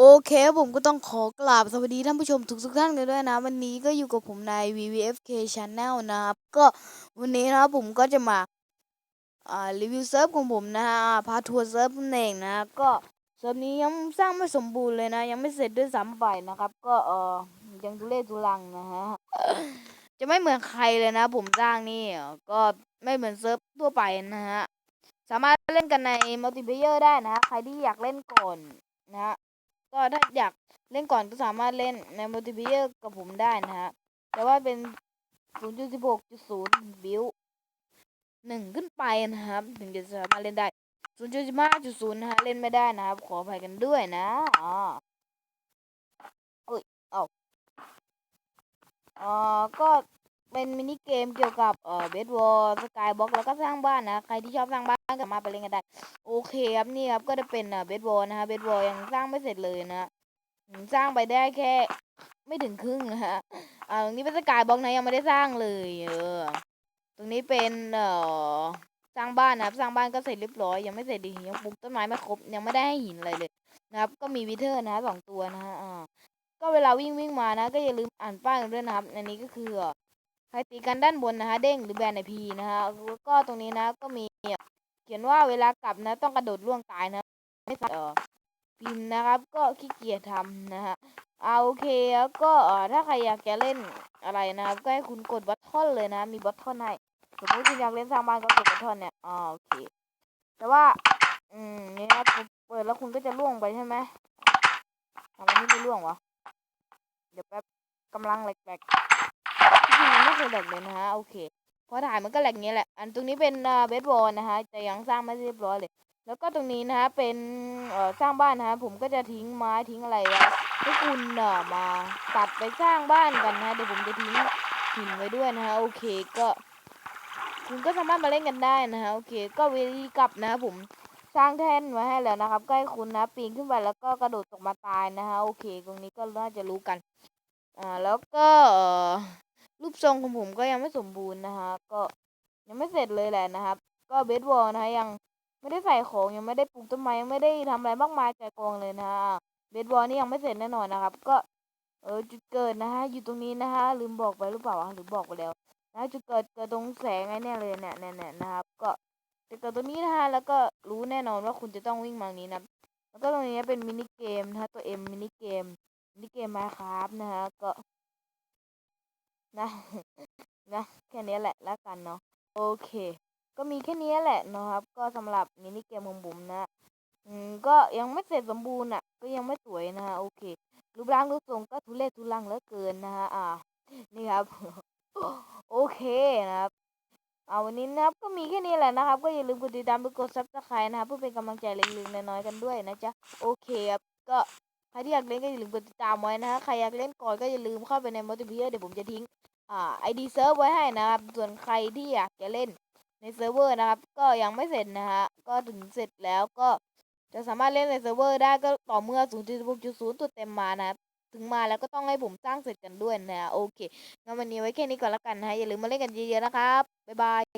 โอเคผมก็ต้องขอกราบสวัสดีท่านผู้ชมทุกทุกท่านกันด้วยนะ วันนี้ก็อยู่กับผมใน VVFK Channel นะครับ ก็วันนี้นะผมก็จะมาอ่ารีวิวเซิร์ฟของผมนะฮะพาทัวร์เซิร์ฟนั่นเองนะ ก็เซิร์ฟนี้ยังสร้างไม่สมบูรณ์เลยนะ ยังไม่เสร็จด้วยซ้ำไปนะครับ ก็เออยังทุเรศทุลังนะฮะจะไม่เหมือนใครเลยนะ ผมสร้างนี่ก็ไม่เหมือนเซิร์ฟทั่วไปนะฮะสามารถเล่นกันในมัลติเพเยอร์ได้นะฮะใครที่อยากเล่นก่อนนะ ก็ถ้าอยากเล่นก่อนก็สามารถเล่นในมัลติเพเยอร์กับผมได้นะฮะ แต่ว่าเป็น 0.16.0 บิลหนึ่งขึ้นไปนะครับ ถึงจะสามารถเล่นได้ 0.15.0 นะฮะ เล่นไม่ได้นะครับ ขออภัยกันด้วยนะอ๋ออุ้ย เอาอ๋อก็ เป็นมินิเกมเกี่ยวกับเอ่อเบสบอลสกายบ็อกแล้วก็สร้างบ้านนะ ใครที่ชอบสร้างบ้านก็มาไปเล่นกันได้ โอเคครับนี่ครับก็จะเป็นอ่าเบสบอลนะฮะเบสบอลยังสร้างไม่เสร็จเลยนะสร้างไปได้แค่ไม่ถึงครึ่งนะฮะอ่าตรงนี้เป็นสกายบล็อกนะยังไม่ได้สร้างเลยเออตรงนี้เป็นเอ่อสร้างบ้านนะครับ สร้างบ้านก็เสร็จเรียบร้อยยังไม่เสร็จดียังปลูกต้นไม้ไม่ครบยังไม่ได้ให้หินอะไรเลยนะครับ ก็มีวิเทอร์นะฮะสองตัวนะฮะอ่าก็เวลาวิ่งวิ่งมานะ ก็อย่าลืมอ่านป้ายกันด้วยนะครับ อันนี้ก็คือ ใครตีกันด้านบนนะฮะเด้งหรือแบนในพีนะฮะแล้วก็ตรงนี้นะก็มีเขียนว่าเวลากลับนะ ต้องกระโดดล่วงตายนะไม่ใช่เออพิมพ์นะครับก็ขี้เกียจทำนะฮะเอาโอเคแล้วก็เออถ้าใครอยากจะเล่นอะไรนะครับก็ให้คุณกดบัตทอนเลยนะ มีบัตทอนให้สมมติคุณอยากเล่นสร้างบ้านก็กดบัตทอนเนี่ยอ๋อโอเค แต่ว่า อืมนี่ครับเปิดแล้วคุณก็จะล่วงไปใช่ไหมทำไมไม่ล่วงวะเดี๋ยวแป๊บกำลังแหลก ๆที่จริงมันไม่เคยแหลกเลยนะฮะโอเคพอถ่ายมันก็แหลกเงี้ยแหละ อันตรงนี้เป็นเบสบอลนะฮะแต่ยังสร้างไม่เรียบร้อยเลย แล้วก็ตรงนี้นะฮะเป็นสร้างบ้านนะฮะผมก็จะทิ้งไม้ทิ้งอะไรไว้ให้คุณเอ่อมาตัดไปสร้างบ้านกันนะะเดี๋ยวผมจะทิ้งหินไว้ด้วยนะฮะโอเคก็ คุณก็สามารถมาเล่นกันได้นะฮะโอเค ก็วิธีกลับนะผมสร้างแท่นไว้ให้แล้วนะครับใก็ให้คุณนะปีนขึ้นไปแล้วก็กระโดดตกมาตายนะฮะโอเค ตรงนี้ก็น่าจะรู้กันอ่าแล้วก็ รูปทรงของผมก็ยังไม่สมบูรณ์นะฮะก็ยังไม่เสร็จเลยแหละนะครับ ก็เบสบอลนะฮะยังไม่ได้ใส่ของยังไม่ได้ปลูกต้นไม้ยังไม่ได้ทำอะไรมากมายใจกองเลยนะฮะเบสบอลนี่ยังไม่เสร็จแน่นอนนะครับ ก็เออจุดเกิดนะฮะอยู่ตรงนี้นะฮะลืมบอกไปหรือเปล่าหรือบอกไปแล้วนะจุดเกิดเกิดตรงแสงไอ้เนี่ยเลยเนี่ยเนี่ยนะครับ ก็จะเกิดตรงนี้นะฮะแล้วก็รู้แน่นอนว่าคุณจะต้องวิ่งมาตรงนี้นะแล้วก็ตรงนี้เป็นมินิเกมนะฮะตัวเอ็มมินิเกมมินิเกมมาครับนะฮะก็ นะ นะ แค่นี้แหละแล้วกันเนาะ โอเค ก็มีแค่นี้แหละเนาะครับ ก็สำหรับมินิเกมของผมนะ อืม ก็ยังไม่เสร็จสมบูรณ์อะ ก็ยังไม่สวยนะฮะ โอเค รูปร่างรูปทรงก็ทุเรศทุลังเหลือเกินนะฮะ อ่า นี่ครับ โอเคนะครับเอาวันนี้นะครับก็มีแค่นี้แหละนะครับ ก็อย่าลืมกดติดตามไปกดซับสไครต์นะครับเพื่อเป็นกำลังใจเล็กๆน้อยๆกันด้วยนะจ๊ะ โอเคครับ ก็ ใครที่อยากเล่นก็อย่าลืมกดติดตามไว้นะฮะใครอยากเล่นก่อนก็อย่าลืมเข้าไปในมัลติเพเยอร์เดี๋ยวผมจะทิ้งอ่าไอดีเซิร์ฟไว้ให้นะครับ ส่วนใครที่อยากจะเล่นในเซิร์ฟเวอร์นะครับ ก็ยังไม่เสร็จนะฮะก็ถึงเสร็จแล้วก็จะสามารถเล่นในเซิร์ฟเวอร์ได้ก็ต่อเมื่อ 0.6.0 ตัวเต็มมานะครับถึงมาแล้วก็ต้องให้ผมสร้างเสร็จกันด้วยนะฮะโอเคงั้นวันนี้ไว้แค่นี้ก่อนละกันนะฮะอย่าลืมมาเล่นกันเยอะๆนะครับ บ๊ายบาย